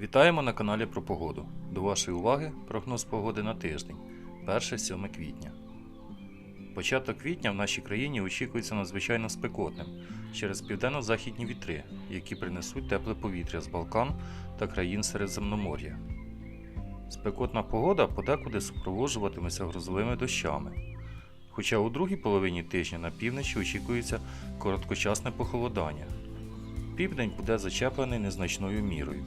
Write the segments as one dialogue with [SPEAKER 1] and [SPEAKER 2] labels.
[SPEAKER 1] Вітаємо на каналі про погоду. До вашої уваги прогноз погоди на тиждень 1-7 квітня. Початок квітня в нашій країні очікується надзвичайно спекотним через південно-західні вітри, які принесуть тепле повітря з Балкан та країн Середземномор'я. Спекотна погода подекуди супроводжуватиметься грозовими дощами. Хоча у другій половині тижня на півночі очікується короткочасне похолодання. Південь буде зачеплений незначною мірою.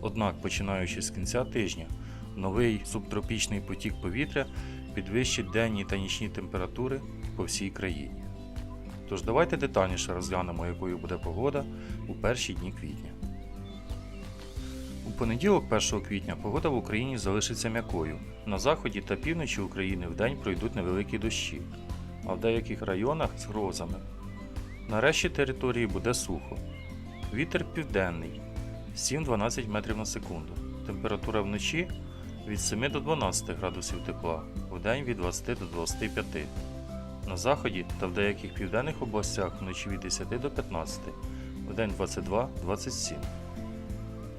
[SPEAKER 1] Однак, починаючи з кінця тижня, новий субтропічний потік повітря підвищить денні та нічні температури по всій країні. Тож давайте детальніше розглянемо, якою буде погода у перші дні квітня. У понеділок, 1 квітня, погода в Україні залишиться м'якою. На заході та півночі України вдень пройдуть невеликі дощі, а в деяких районах з грозами. На решті території буде сухо. Вітер південний 7-12 метрів на секунду. Температура вночі від 7 до 12 градусів тепла, вдень від 20 до 25. На заході та в деяких південних областях вночі від 10 до 15, вдень 22-27.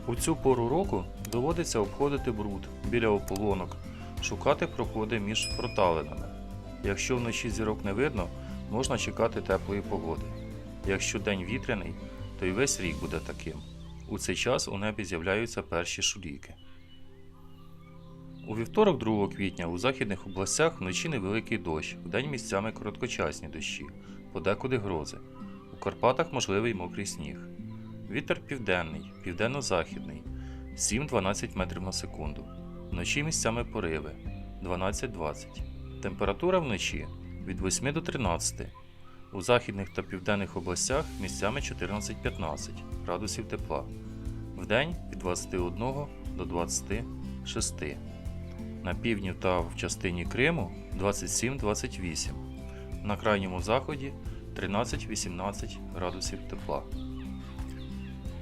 [SPEAKER 1] У цю пору року доводиться обходити бруд біля ополонок, шукати проходи між проталинами. Якщо вночі зірок не видно, можна чекати теплої погоди. Якщо день вітряний, то й весь рік буде таким. У цей час у небі з'являються перші шуліки. У вівторок, 2 квітня, у західних областях вночі невеликий дощ, вдень місцями короткочасні дощі, подекуди грози. У Карпатах можливий мокрий сніг. Вітер південний, південно-західний 7-12 метрів на секунду. Вночі місцями пориви 12-20. Температура вночі від 8 до 13. У західних та південних областях місцями 14-15 градусів тепла. Вдень від 21 до 26. На півдні та в частині Криму 27-28. На крайньому заході 13-18 градусів тепла.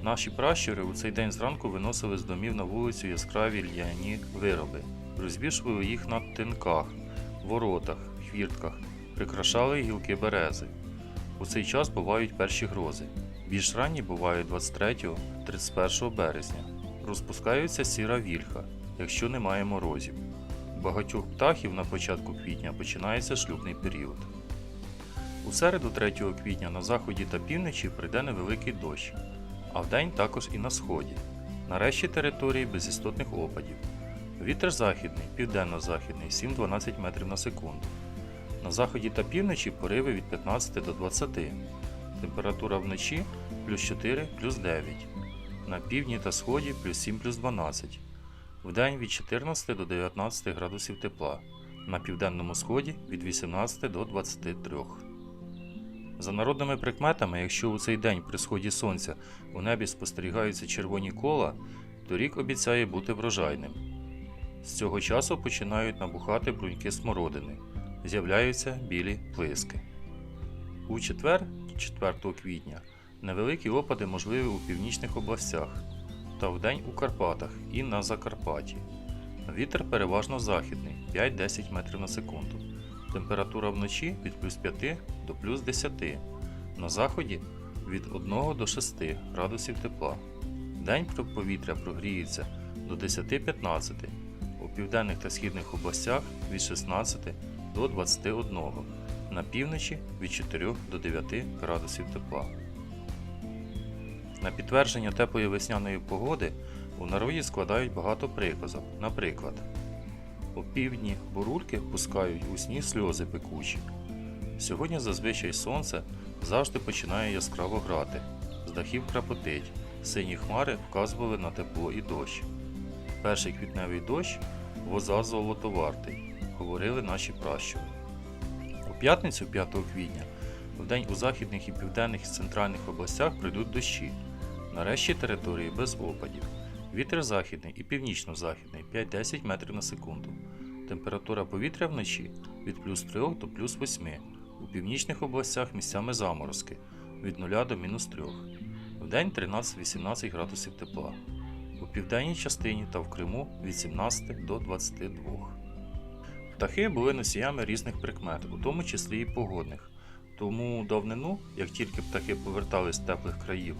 [SPEAKER 1] Наші пращури у цей день зранку виносили з домів на вулицю яскраві льняні вироби, розвішували їх на тинках, воротах, хвіртках, прикрашали гілки берези. У цей час бувають перші грози. Більш ранні бувають 23-31 березня. Розпускаються сіра вільха, якщо немає морозів. У багатьох птахів на початку квітня починається шлюбний період. У середу 3 квітня на заході та півночі прийде невеликий дощ, а вдень також і на сході. На решті території без істотних опадів. Вітер західний, південно-західний 7-12 метрів на секунду. На заході та півночі пориви від 15 до 20. Температура вночі плюс 4 плюс 9. На півдні та сході плюс 7 плюс 12. Вдень від 14 до 19 градусів тепла. На південному сході від 18 до 23. За народними прикметами, якщо у цей день при сході сонця у небі спостерігаються червоні кола, то рік обіцяє бути врожайним. З цього часу починають набухати бруньки смородини, з'являються білі плиски. У четвер, 4 квітня, невеликі опади можливі у північних областях та вдень у Карпатах і на Закарпатті. Вітер переважно західний 5-10 метрів на секунду. Температура вночі від плюс 5 до плюс 10. На заході від 1 до 6 градусів тепла. День повітря прогріється до 10-15. У південних та східних областях від 16 до 21. На півночі від 4 до 9 градусів тепла. На підтвердження теплої весняної погоди у народі складають багато приказок. Наприклад, у півдні бурульки пускають у сні сльози пекучі. Сьогодні зазвичай сонце завжди починає яскраво грати, з дахів крапотить, сині хмари вказували на тепло і дощ. Перший квітневий дощ воза золотовартий, говорили наші пращури. У п'ятницю 5 квітня вдень у західних і південних і центральних областях пройдуть дощі. На решті території без опадів. Вітер західний і північно-західний 5-10 метрів на секунду. Температура повітря вночі від плюс 3 до плюс 8. У північних областях місцями заморозки від 0 до мінус 3. Вдень 13-18 градусів тепла. У південній частині та в Криму від 17 до 22. Птахи були носіями різних прикмет, у тому числі і погодних. Тому давнину, як тільки птахи повертались з теплих країв,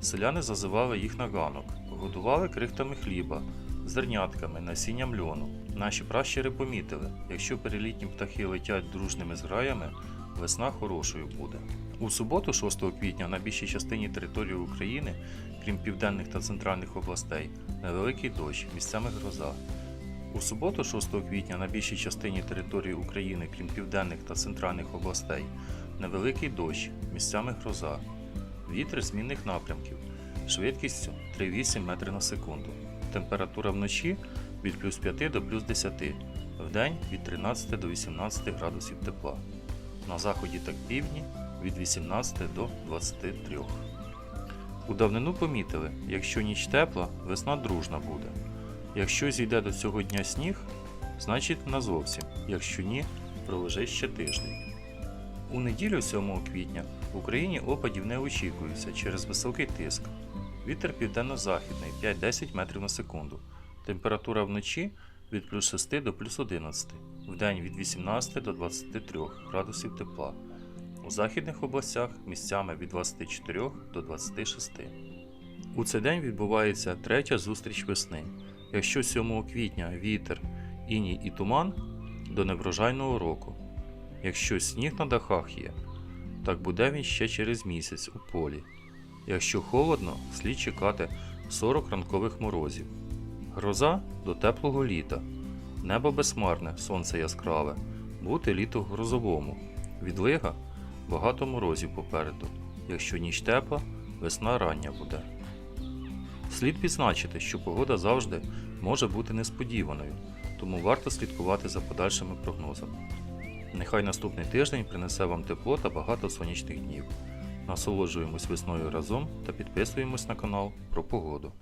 [SPEAKER 1] Селяни зазивали їх на ганок, годували крихтами хліба, зернятками, насінням льону. Наші пращури помітили, якщо перелітні птахи летять дружними зграями, весна хорошою буде. У суботу, 6 квітня, на більшій частині території України, крім південних та центральних областей, невеликий дощ, місцями гроза. У суботу, 6 квітня, на більшій частині території України, крім південних та центральних областей, невеликий дощ, місцями гроза. Вітер змінних напрямків, швидкістю 3,8 метри на секунду. Температура вночі від плюс 5 до плюс 10, вдень від 13 до 18 градусів тепла. На заході та півдні від 18 до 23. У давнину помітили, якщо ніч тепла, весна дружна буде. Якщо зійде до цього дня сніг, значить назовсім, якщо ні, пролежить ще тиждень. У неділю 7 квітня в Україні опадів не очікується через високий тиск. Вітер південно-західний 5-10 метрів на секунду. Температура вночі від плюс 6 до плюс 11, вдень від 18 до 23 градусів тепла. У західних областях місцями від 24 до 26. У цей день відбувається третя зустріч весни. Якщо 7 квітня вітер, іній і туман до неврожайного року. Якщо сніг на дахах є, так буде він ще через місяць у полі. Якщо холодно, слід чекати 40 ранкових морозів. Гроза до теплого літа. Небо безхмарне, сонце яскраве. Бути літо грозовому. Відлига багато морозів попереду. Якщо ніч тепла, весна рання буде. Слід відзначити, що погода завжди може бути несподіваною, тому варто слідкувати за подальшими прогнозами. Нехай наступний тиждень принесе вам тепло та багато сонячних днів. Насолоджуємось весною разом та підписуємось на канал про погоду.